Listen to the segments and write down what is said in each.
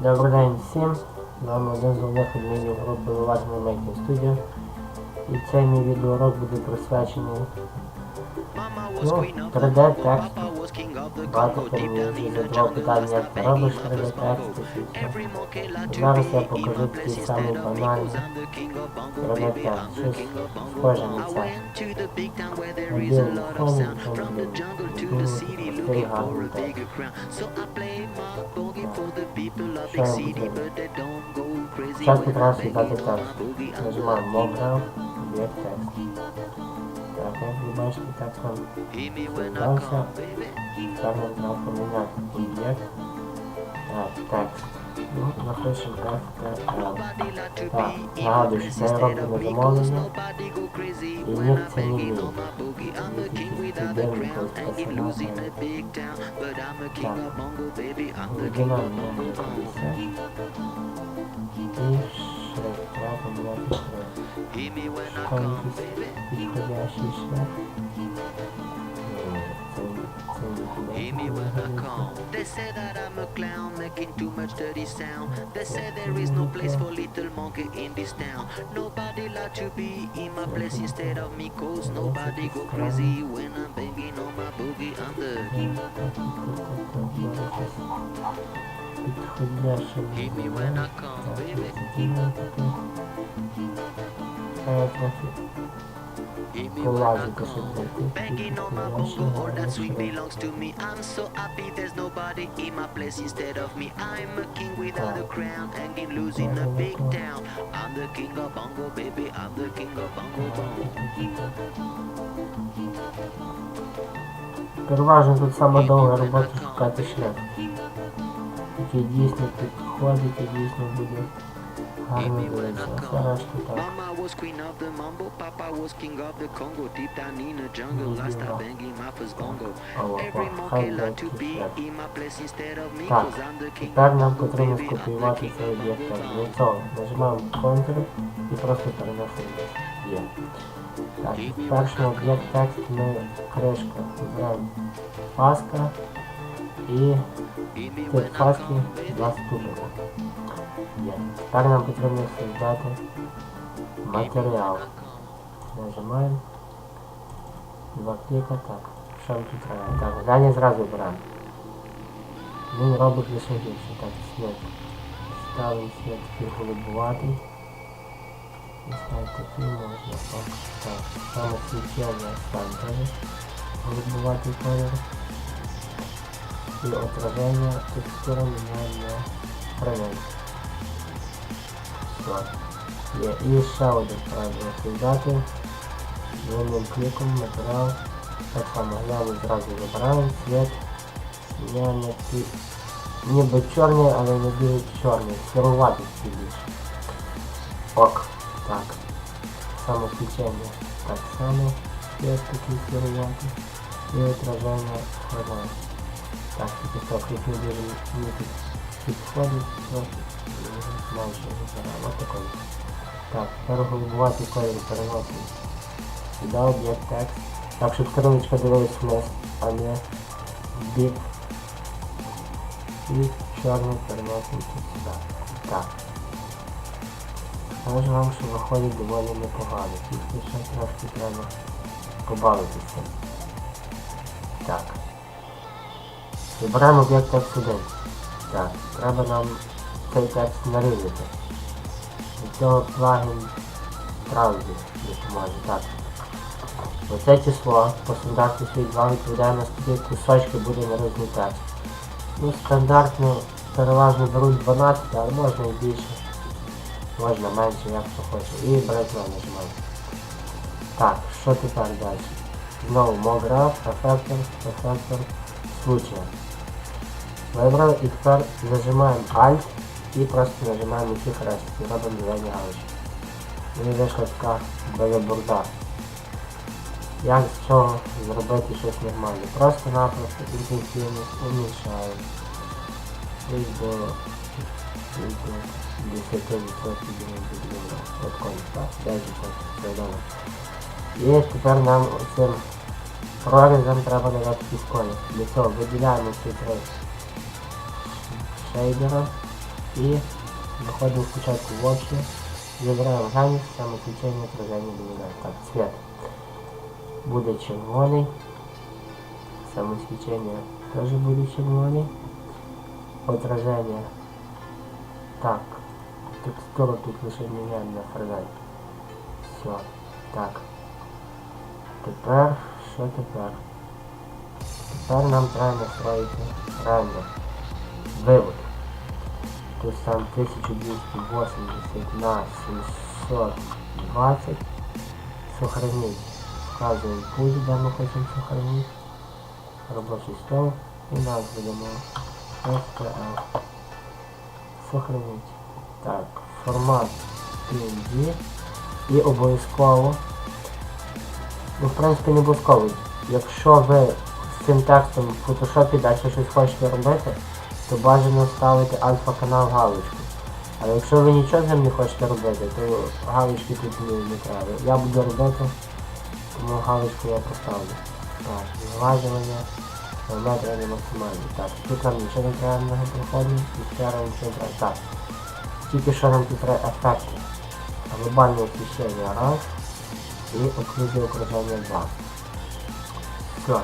Добрий день всім. З вами один з головних адмінів групи Виваження Мейкінг Studio. І цей мій відеоурок буде присвячений ну, 3D тексту. bardzo pomiędzy było pytanie zdrowy środowiskowcy Zaraz ja po korzystki sami banali Roberta przez spojrzenie cały Wiem, komu to Czas potrafi zatytać, że mam mokro, nie chcę. Ela compra mais que tá com dança, estava na coluna ilha, a tax. Na frente da rádio Serra do Medemônio e Nick Feminino. Tá. Deixa eu trabalhar com isso. Hear me when I come. They say that I'm a clown, making too much dirty sound. They say there is no place for little monkey in this town. Nobody like to be in my place instead of me, cause nobody go crazy when I'm banging on my boogie. I'm the. Hit me when I come, baby. Oh, come. знайти Banging on my bongo, all that гарний belongs to me. I'm so happy there's nobody in my place instead of me. I'm a king without a crown, hanging loose in a big town. I'm the king of bongo, baby. I'm the king of bongo bongo. Переважно тут саме довга робота шукати шрифт. Який дійсно підходить і дійсно буде Mama was queen of the mambo, Papa was king of the Congo. Deep down in the jungle, I start banging my first bongo. Every monkey like to be in my place instead of me, cause I'm the king тепер нам потрібно скопіювати цей об'єкт. Для цього нажимаємо Ctrl і просто переносимо. Є. Так, перший об'єкт текст ми кришка. Вибираємо паска і I паски baby. два ступені. Є. Тепер нам потрібно создати матеріал. Нажимаємо. Два кліка, так. Що нам тут треба? Так, задання зразу беремо. Він робить лише гірше. Так, світ. Ставимо світ такий голубуватий. І ставити такий можна. Так, так. Саме свічення ставимо теж голубуватий колір. І отраження текстури міняємо на правильно. Все. Є. І ще один правильно создати. Одним кліком матеріал. Так само глянь зразу забираємо цвет. Міняємо ці ніби чорний, але не дуже чорний. Сіруватий більше. Ок. Так. Само включення. Так само. Цвет такий сіруватий. І отраження хвилин. Так, тільки що клік не дуже не під, підходить. І Майже забираємо. Так, тепер голубуватий колір переносимо. Сюди об'єкт текст. Так, щоб стрілочка дивилась вниз, а не в бік. І чорний переносимо сюди. Так. Скажу вам, що виходить доволі непогано. Тільки ще трошки треба побавитися. Так. Вибираємо об'єкт текст 1. Так, треба нам цей текст нарізати. Для цього плагін Траузі допоможе. Так. Оце число по стандарту світ 2 відповідає на скільки кусочки буде нарізний текст. Ну, стандартно переважно беруть 12, але можна і більше. Можна менше, як хто хоче. І брезла нажимаємо. Так, що тепер далі? Знову MoGraph, Effector, Effector, случай. Вибрали і тепер зажимаємо Alt і просто нажимаємо усі хрестики і робимо зелені галочки. І вийшла така белебурда. Як з цього зробити щось нормальне? Просто-напросто інтенсивно умішаємо. Десь до, десь до 10% думаю. От? 10% все добре. І тепер нам цим прорізом треба надати колір. Для цього виділяємо ці три шейдера І заходимо спочатку в общі. Вибираємо граніс, самоключення, отраження домінант. Так, цвет. Буде червоний. Самосвечение тоже будет червоний. Отражение. Так. Текстура тут лише міняємо на фрагмент. Все. Так. Тепер, що тепер? Тепер нам треба настроїти рендер. Вивод. Тут сам 1280 на 720. Сохранить. Вказуємо путь, де ми хочемо сохранити. Робочий стол і назву дамо STL. Сохранить. Так, формат PNG і обов'язково. Ну, в принципі, не обов'язково. Якщо ви з цим текстом в фотошопі далі щось хочете робити, то бажано ставити альфа-канал галочку. Але якщо ви нічого з ним не хочете робити, то галочки тут не, треба. Я буду робити, тому галочку я поставлю. Так, зважування, не максимальні. Так, тут нам нічого не треба много проходить, і зараз нічого не треба. Так. Тільки що нам тут треба ефекти. Глобальне освіщення раз і оклюзія окруження два. Все.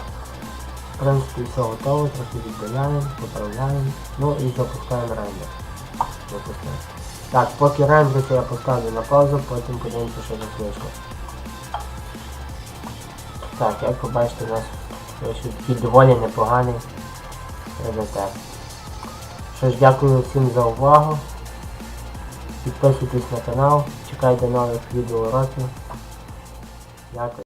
Принципі все готово, трохи віддаляємо, поправляємо. Ну і запускаємо рендер. Запускаємо. Так, поки рендериться я поставлю на паузу, потім подивимося, що тут вийшло. Так, як ви бачите, у нас вийшов такий доволі непоганий редактор. Що ж, дякую всім за увагу. Підписуйтесь на канал, чекайте нових відеоуроків. Дякую.